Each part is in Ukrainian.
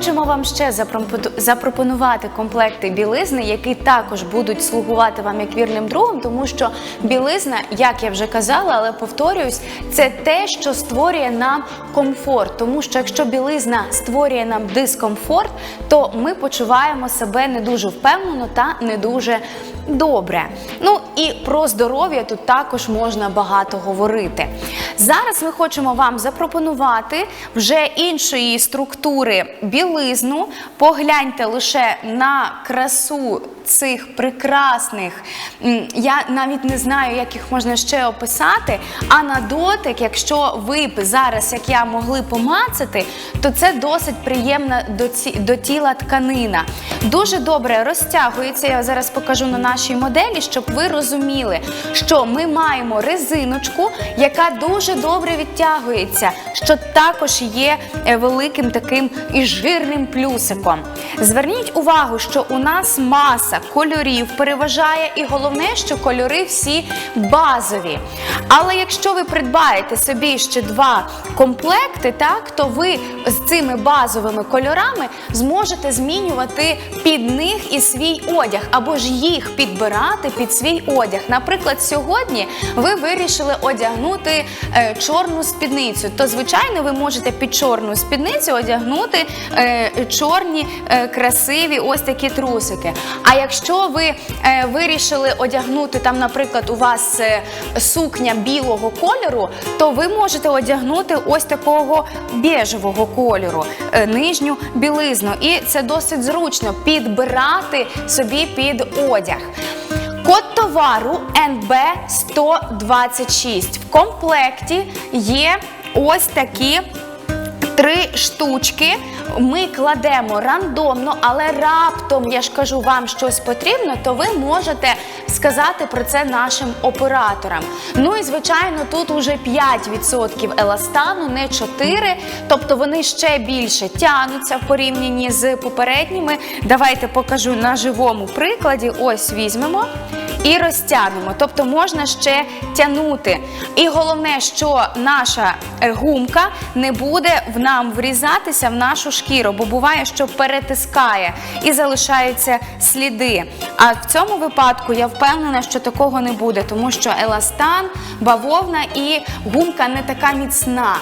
хочемо вам ще запропону- запропонувати комплекти білизни, які також будуть слугувати вам як вірним другом, тому що білизна, як я вже казала, але повторююсь, це те, що створює нам комфорт. Тому що якщо білизна створює нам дискомфорт, то ми почуваємо себе не дуже впевнено та не дуже добре. Ну і про здоров'я тут також можна багато говорити. Зараз ми хочемо вам запропонувати вже іншої структури білизну. Погляньте лише на красу цих прекрасних. Я навіть не знаю, як їх можна ще описати. А на дотик, якщо ви б зараз, як я, могли помацати, то це досить приємна до, ці, до тіла тканина. Дуже добре розтягується. Я зараз покажу на нашій моделі, щоб ви розуміли, що ми маємо резиночку, яка дуже добре відтягується, що також є е, великим таким і жирним плюсиком. Зверніть увагу, що у нас маса кольорів переважає, і головне, що кольори всі базові. Але якщо ви придбаєте собі ще два комплекти, так то ви з цими базовими кольорами зможете змінювати під них і свій одяг, або ж їх підбирати під свій одяг. Наприклад, сьогодні ви вирішили одягнути е, чорну спідницю, то звичайно ви можете під чорну спідницю одягнути е, чорні е, красиві ось такі трусики. А якщо ви е, вирішили одягнути там, наприклад, у вас е, сукня білого кольору, то ви можете одягнути ось такого біжевого кольору, е, нижню білизну. І це досить зручно підбирати собі під одяг. Код товару НБ 126. В комплекті є ось такі три штучки. Ми кладемо рандомно, але раптом, я ж кажу, вам щось потрібно, то ви можете сказати про це нашим операторам. Ну і звичайно, тут уже 5% еластану, не 4%, тобто вони ще більше тягнуться в порівнянні з попередніми. Давайте покажу на живому прикладі. Ось візьмемо і розтягнемо. Тобто можна ще тягнути. І головне, що наша гумка не буде в нам врізатися в нашу шкіру, бо буває, що перетискає і залишаються сліди. А в цьому випадку я впевнена, що такого не буде, тому що еластан, бавовна і гумка не така міцна.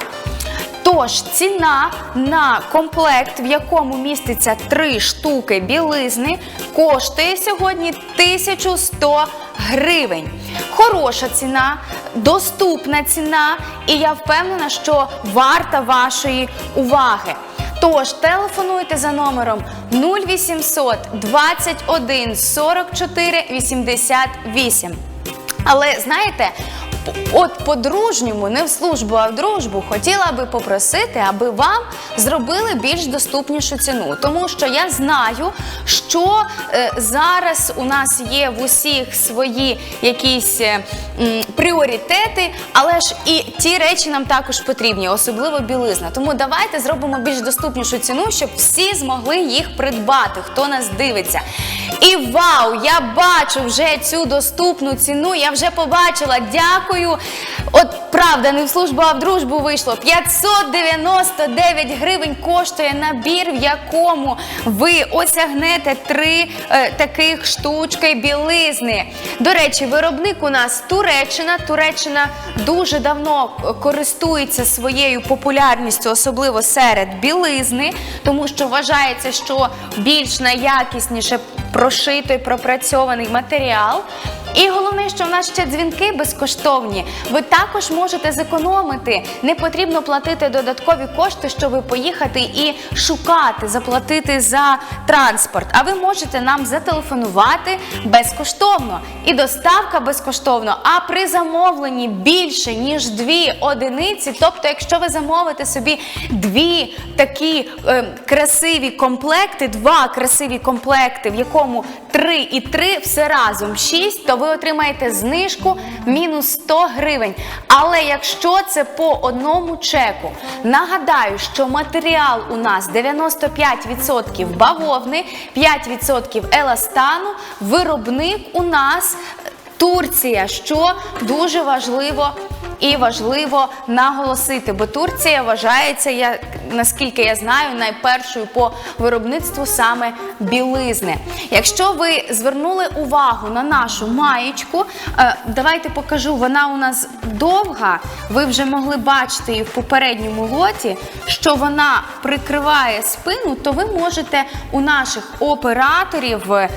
Тож ціна на комплект, в якому міститься три штуки білизни, коштує сьогодні 1100 гривень. Хороша ціна, доступна ціна, і я впевнена, що варта вашої уваги. Тож телефонуйте за номером 0800 21 44 88. Але знаєте, от по-дружньому, не в службу, а в дружбу, хотіла би попросити, аби вам зробили більш доступнішу ціну. Тому що я знаю, що е, зараз у нас є в усіх свої якісь е, м, пріоритети, але ж і ті речі нам також потрібні, особливо білизна. Тому давайте зробимо більш доступнішу ціну, щоб всі змогли їх придбати, хто нас дивиться. І вау, я бачу вже цю доступну ціну. Я вже побачила. Дякую. От правда, не в службу, а в дружбу вийшло. 599 гривень коштує набір, в якому ви осягнете три е, таких штучки білизни. До речі, виробник у нас Туреччина. Туреччина дуже давно користується своєю популярністю, особливо серед білизни, тому що вважається, що більш найякісніше прошитий пропрацьований матеріал. І головне, що в нас ще дзвінки безкоштовні. Ви також можете зекономити. Не потрібно платити додаткові кошти, щоб поїхати і шукати, заплатити за транспорт. А ви можете нам зателефонувати безкоштовно. І доставка безкоштовно. А при замовленні більше ніж дві одиниці, тобто, якщо ви замовите собі дві такі е, красиві комплекти, два красиві комплекти, в якому три і три, все разом шість, то ви отримаєте знижку мінус 100 гривень. Але якщо це по одному чеку, нагадаю, що матеріал у нас 95% бавовни, 5% еластану, виробник у нас Турція, що дуже важливо. І важливо наголосити, бо Турція вважається, я наскільки я знаю, найпершою по виробництву саме білизни. Якщо ви звернули увагу на нашу маєчку, е, давайте покажу. Вона у нас довга. Ви вже могли бачити її в попередньому лоті, що вона прикриває спину, то ви можете у наших операторів е,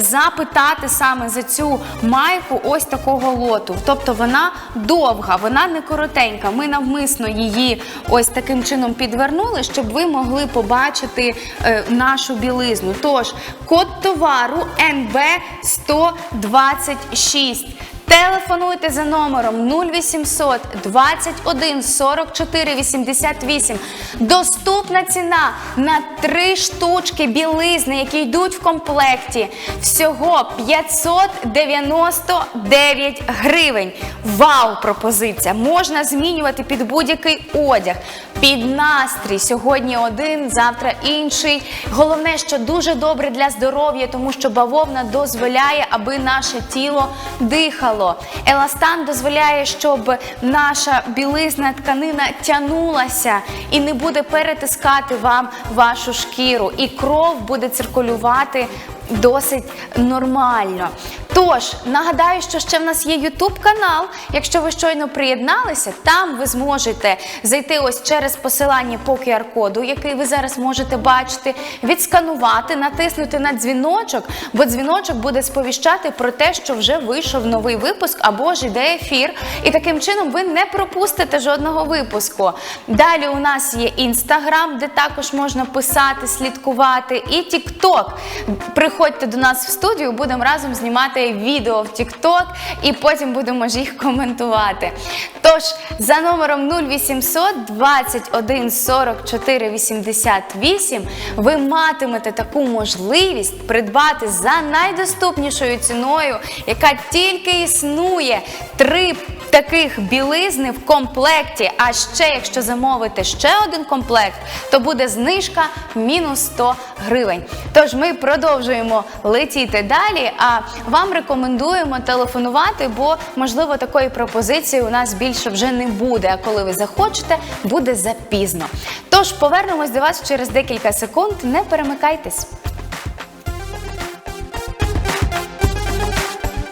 запитати саме за цю майку ось такого лоту. Тобто вона довга, вона не коротенька. Ми навмисно її ось таким чином підвернули, щоб ви могли побачити е, нашу білизну. Тож, код товару НБ 126. Телефонуйте за номером 0800 21 44 88. Доступна ціна на три штучки білизни, які йдуть в комплекті. Всього 599 гривень. Вау, пропозиція! Можна змінювати під будь-який одяг, під настрій. Сьогодні один, завтра інший. Головне, що дуже добре для здоров'я, тому що бавовна дозволяє, аби наше тіло дихало. Еластан дозволяє, щоб наша білизна тканина тянулася і не буде перетискати вам вашу шкіру. І кров буде циркулювати досить нормально. Тож нагадаю, що ще в нас є YouTube канал. Якщо ви щойно приєдналися, там ви зможете зайти ось через посилання по QR-коду, який ви зараз можете бачити, відсканувати, натиснути на дзвіночок, бо дзвіночок буде сповіщати про те, що вже вийшов новий випуск або ж іде ефір. І таким чином ви не пропустите жодного випуску. Далі у нас є інстаграм, де також можна писати, слідкувати, і Тікток. Приходьте до нас в студію, будемо разом знімати відео в TikTok і потім будемо ж їх коментувати. Тож за номером 0800 21 44 88 ви матимете таку можливість придбати за найдоступнішою ціною, яка тільки існує. Три таких білизни в комплекті. А ще, якщо замовити ще один комплект, то буде знижка мінус 100 гривень. Тож ми продовжуємо летіти далі. А вам рекомендуємо телефонувати, бо можливо такої пропозиції у нас більше вже не буде. А коли ви захочете, буде запізно. Тож повернемось до вас через декілька секунд. Не перемикайтесь.